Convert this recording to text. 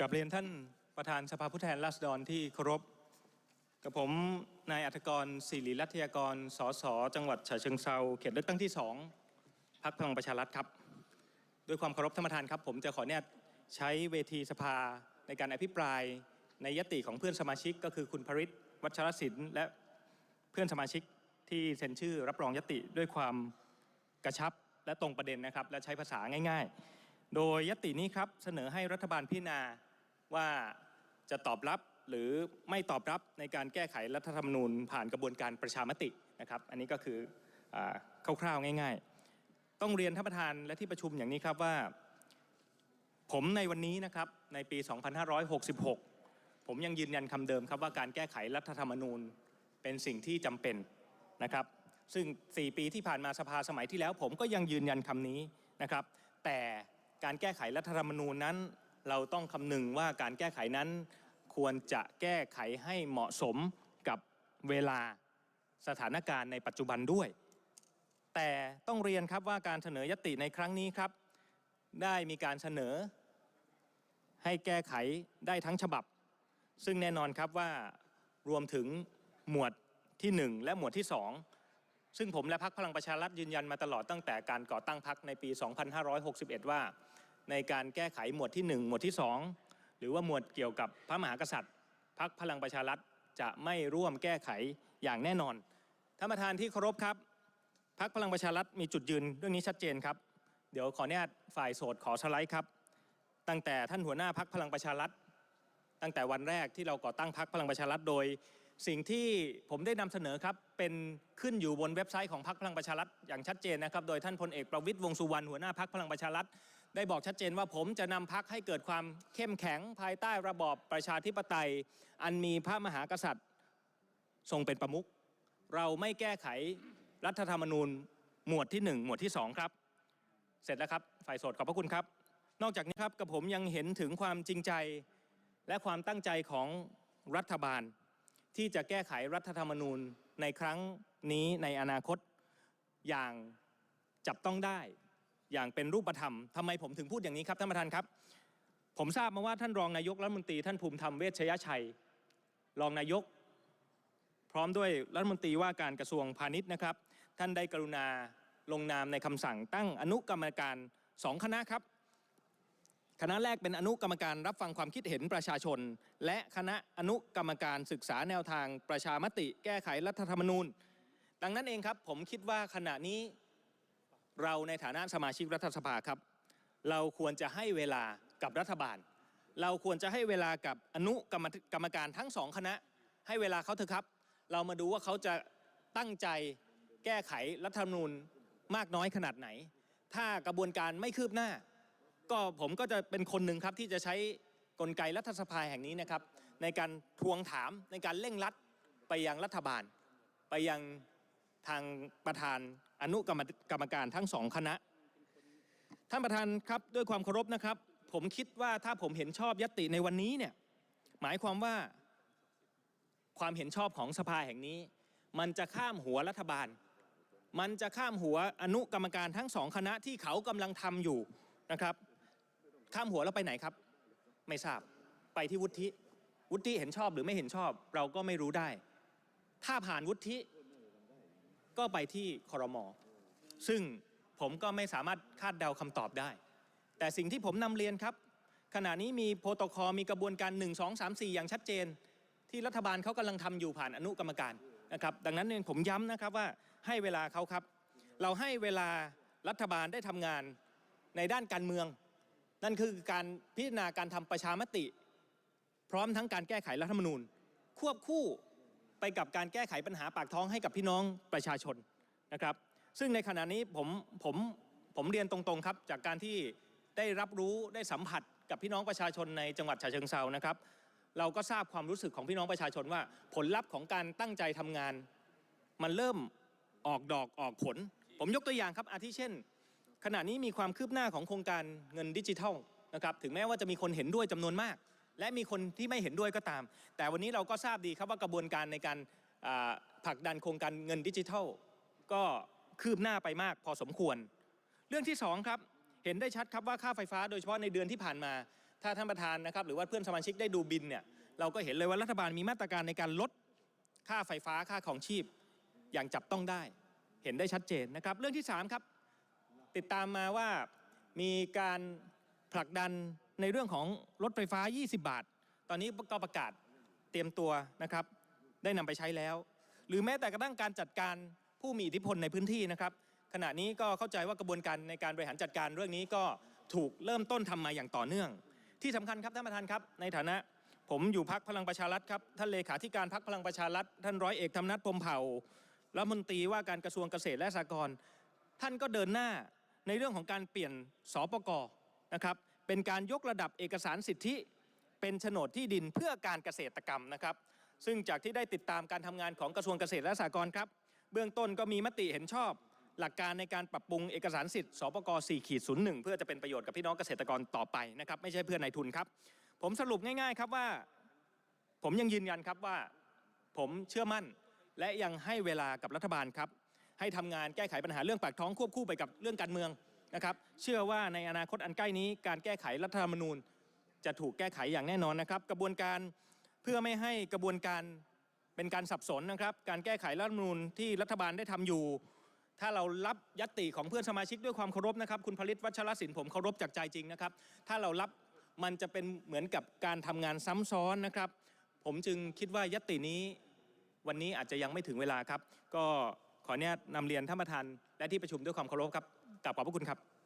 กับเรียนท่านประธานสภาผู้แทนราษฎรที่เคารพ กับผมนายอัธกรศิริรัตยากร สส จังหวัดฉะเชิงเซาเขตเลือกตั้งที่2พักพลังประชารัฐครับ ด้วยความเคารพท่านประธานครับ ผมจะขอเนี่ยใช้เวทีสภาในการอภิปรายในยติของเพื่อนสมาชิก ก็คือคุณพริษวัชรศิลป์และเพื่อนสมาชิกที่เซ็นชื่อรับรองยติด้วยความกระชับและตรงประเด็นนะครับ และใช้ภาษาง่าย ๆ โดยยตินี้ครับเสนอให้รัฐบาลพิจารณา ว่าจะตอบรับหรือไม่ตอบรับในการแก้ไขรัฐธรรมนูญผ่านกระบวนการประชามตินะครับ อันนี้ก็คืออคร่าวๆง่าย ๆ ต้องเรียนท่านประธานและที่ประชุมอย่างนี้ครับว่า ผมในวันนี้นะครับในปี 2566 ผมยังยืนยันคำเดิมครับว่าการแก้ไขรัฐธรรมนูญเป็นสิ่งที่จำเป็นนะครับ ซึ่ง 4 ปีที่ผ่านมาสภาสมัยที่แล้ว ผมก็ยังยืนยันคำนี้นะครับ แต่การแก้ไขรัฐธรรมนูญนั้น เราต้องคำนึงว่าการแก้ไขนั้น ควรจะแก้ไขให้เหมาะสมกับเวลาสถานการณ์ในปัจจุบันด้วย แต่ต้องเรียนครับว่าการเสนอยติในครั้งนี้ครับ ได้มีการเสนอ ให้แก้ไขได้ทั้งฉบับ ซึ่งแน่นอนครับว่ารวมถึงหมวดที่ 1 และหมวดที่ 2 ซึ่งผมและพรรคพลังประชารัฐยืนยันมาตลอดตั้งแต่การก่อตั้งพรรคในปี 2561 ว่า ในการแก้ไขหมวดที่ 1 หมวดที่ 2 หรือว่าหมวดเกี่ยวกับพระมหากษัตริย์พรรคพลังประชารัฐจะไม่ร่วมแก้ไขอย่างแน่นอนท่านประธานที่เคารพครับพรรคพลังประชารัฐมีจุดยืนเรื่องนี้ชัดเจนครับ เดี๋ยวขออนุญาตฝ่ายโสดขอสไลด์ครับ ตั้งแต่ท่านหัวหน้าพักพลังประชารัฐ ตั้งแต่วันแรกที่เราก่อตั้งพักพลังประชารัฐโดย สิ่งที่ผมได้นำเสนอครับเป็นขึ้นอยู่บนเว็บไซต์ของพักพลังประชารัฐอย่างชัดเจนนะครับ โดยท่านพลเอกประวิตยวงสุวรรณหัวหน้าพักพลังประชารัฐ ได้บอกชัดเจนว่าผมจะนำพักให้เกิดความเข้มแข็งภายใต้ระบอบประชาธิปไตย อันมีพระมหากษัตริย์ทรงเป็นประมุขเราไม่แก้ไขรัฐธรรมนูญหมวดที่ 1 หมวดที่ 2 ครับ เสร็จแล้วครับ ฝ่ายโสดขอบพระคุณครับ นอกจากนี้ครับกับผมยังเห็นถึงความจริงใจและความตั้งใจของรัฐบาล ที่จะแก้ไขรัฐธรรมนูญในครั้งนี้ในอนาคตอย่างจับต้องได้ อย่างเป็นรูปธรรมทำไมผมถึงพูดอย่างนี้ครับท่านประธานครับ ผมทราบมาว่าท่านรองนายกรัฐมนตรีท่านภูมิธรรมเวชยชัย รองนายก พร้อมด้วยรัฐมนตรีว่าการกระทรวงพาณิชย์นะครับ ท่านได้กรุณาลงนามในคำสั่งตั้งอนุกรรมการสองคณะครับ คณะแรกเป็นอนุกรรมการรับฟังความคิดเห็นประชาชน และคณะอนุกรรมการศึกษาแนวทางประชามติ แก้ไขรัฐธรรมนูญ ดังนั้นเองครับผมคิดว่าขณะนี้ เราในฐานะสมาชิกรัฐสภาครับ เราควรจะให้เวลากับรัฐบาล เราควรจะให้เวลากับอนุกรรมกรรมการทั้งสองคณะ ให้เวลาเขาเถอะครับ เรามาดูว่าเขาจะตั้งใจแก้ไขรัฐธรรมนูญมากน้อยขนาดไหน ถ้ากระบวนการไม่คืบหน้า ก็ผมก็จะเป็นคนหนึ่งครับที่จะใช้กลไกรัฐสภาแห่งนี้นะครับ ในการทวงถามในการเร่งรัดไปยังรัฐบาล ไปยังทางประธาน อนุกรรมกรมการทั้งสองคณะ ท่านประธานครับด้วยความเคารพนะครับ ผมคิดว่าถ้าผมเห็นชอบยติในวันนี้เนี่ยหมายความว่าความเห็นชอบของสภาแห่งนี้ มันจะข้ามหัวรัฐบาล มันจะข้ามหัวอนุกรรมการทั้งสองคณะที่เขากำลังทำอยู่นะครับ ข้ามหัวแล้วไปไหนครับ ไม่ทราบไปที่วุฒิวุฒิเห็นชอบหรือไม่เห็นชอบ เราก็ไม่รู้ได้ ถ้าผ่านวุฒิ ก็ไปที่คอรมอซึ่งผมก็ไม่สามารถคาดเดาคำตอบได้ แต่สิ่งที่ผมนำเรียนครับ ขณะนี้มีโปรโตคอลมีกระบวนการ 1 2 3 4 อย่างชัดเจน ที่รัฐบาลเขากำลังทำอยู่ผ่านอนุกรรมการนะครับดังนั้นเองผมย้ำนะครับว่าให้เวลาเขาครับ เราให้เวลารัฐบาลได้ทำงานในด้านการเมือง นั่นคือการพิจารณาการทำประชามติ พร้อมทั้งการแก้ไขรัฐธรรมนูญ ควบคู่ ไปกับการแก้ไขปัญหาปากท้องให้กับพี่น้องประชาชนนะครับ ซึ่งในขณะนี้ผมผมผมเรียนตรงๆครับ จากการที่ได้รับรู้ได้สัมผัสกับพี่น้องประชาชนในจังหวัดฉะเชิงเซานะครับ เราก็ทราบความรู้สึกของพี่น้องประชาชนว่า ผลลัพธ์ของการตั้งใจทำงาน มันเริ่มออกดอกออกผล ผมยกตัวอย่างครับอาทิเช่น ขณะนี้มีความคืบหน้าของโครงการเงินดิจิทัลนะครับถึงแม้ว่าจะมีคนเห็นด้วยจำนวนมาก และมีคนที่ไม่เห็นด้วยก็ตาม แต่วันนี้เราก็ทราบดีครับว่ากระบวนการในการผลักดันโครงการเงินดิจิทัล ก็คืบหน้าไปมากพอสมควร เรื่องที่สองครับเห็นได้ชัดครับว่าค่าไฟฟ้าโดยเฉพาะในเดือนที่ผ่านมา ถ้าท่านประธานนะครับหรือว่าเพื่อนสมาชิกได้ดูบินเนี่ยเราก็เห็นเลยว่ารัฐบาลมีมาตรการในการลดค่าไฟฟ้าค่าของชีพ อย่างจับต้องได้ เห็นได้ชัดเจนนะครับ เรื่องที่3ครับติดตามมาว่ามีการผลักดัน ในเรื่องของรถไฟฟ้า 20 บาท ตอนนี้ก็ประกาศเตรียมตัวนะครับ ได้นำไปใช้แล้ว หรือแม้แต่กระทั่งการจัดการผู้มีอิทธิพลในพื้นที่นะครับ ขณะนี้ก็เข้าใจว่ากระบวนการในการบริหารจัดการเรื่องนี้ก็ถูกเริ่มต้นทำมาอย่างต่อเนื่อง ที่สำคัญครับท่านประธานครับ ในฐานะผมอยู่พักพลังประชารัฐครับท่านเลขาธิการพักพลังประชารัฐท่านร้อยเอกธรรมนัฐพรมเผ่ารัฐมนตรีว่าการกระทรวงเกษตรและสหกรณ์ท่านก็เดินหน้าในเรื่องของการเปลี่ยนสปกนะครับ เป็นการยกระดับเอกสารสิทธิ เป็นโฉนดที่ดินเพื่อการเกษตรกรรมนะครับ ซึ่งจากที่ได้ติดตามการทำงานของกระทรวงเกษตรและสหกรณ์ครับเบื้องต้นก็มีมติเห็นชอบ หลักการในการปรับปรุงเอกสารสิทธิ์สปก4ขีด01 เพื่อจะเป็นประโยชน์กับพี่น้องเกษตรกรต่อไปนะครับไม่ใช่เพื่อนนายทุนครับ ผมสรุปง่ายๆครับว่า ผมยังยืนยันครับว่า ผมเชื่อมั่นและยังให้เวลากับรัฐบาลครับ ให้ทำงานแก้ไขปัญหาเรื่องปากท้องควบคู่ไปกับเรื่องการเมือง นะครับ เชื่อว่าในอนาคตอันใกล้นี้การแก้ไขรัฐธรรมนูญ จะถูกแก้ไขอย่างแน่นอนนะครับ กระบวนการเพื่อไม่ให้กระบวนการเป็นการสับสนนะครับ การแก้ไขรัฐธรรมนูญที่รัฐบาลได้ทำอยู่ ถ้าเรารับยติของเพื่อนสมาชิกด้วยความเคารพนะครับ คุณผลิตวัชรศิลป์ผมเคารพจากใจจริงนะครับ ถ้าเรารับมันจะเป็นเหมือนกับการทำงานซ้ำซ้อนนะครับ ผมจึงคิดว่ายตตินี้วันนี้อาจจะยังไม่ถึงเวลาครับ ก็ขออนุญาตนำเรียนท่านประธานและที่ประชุมด้วยความเคารพครับ กลับขอบพระคุณครับ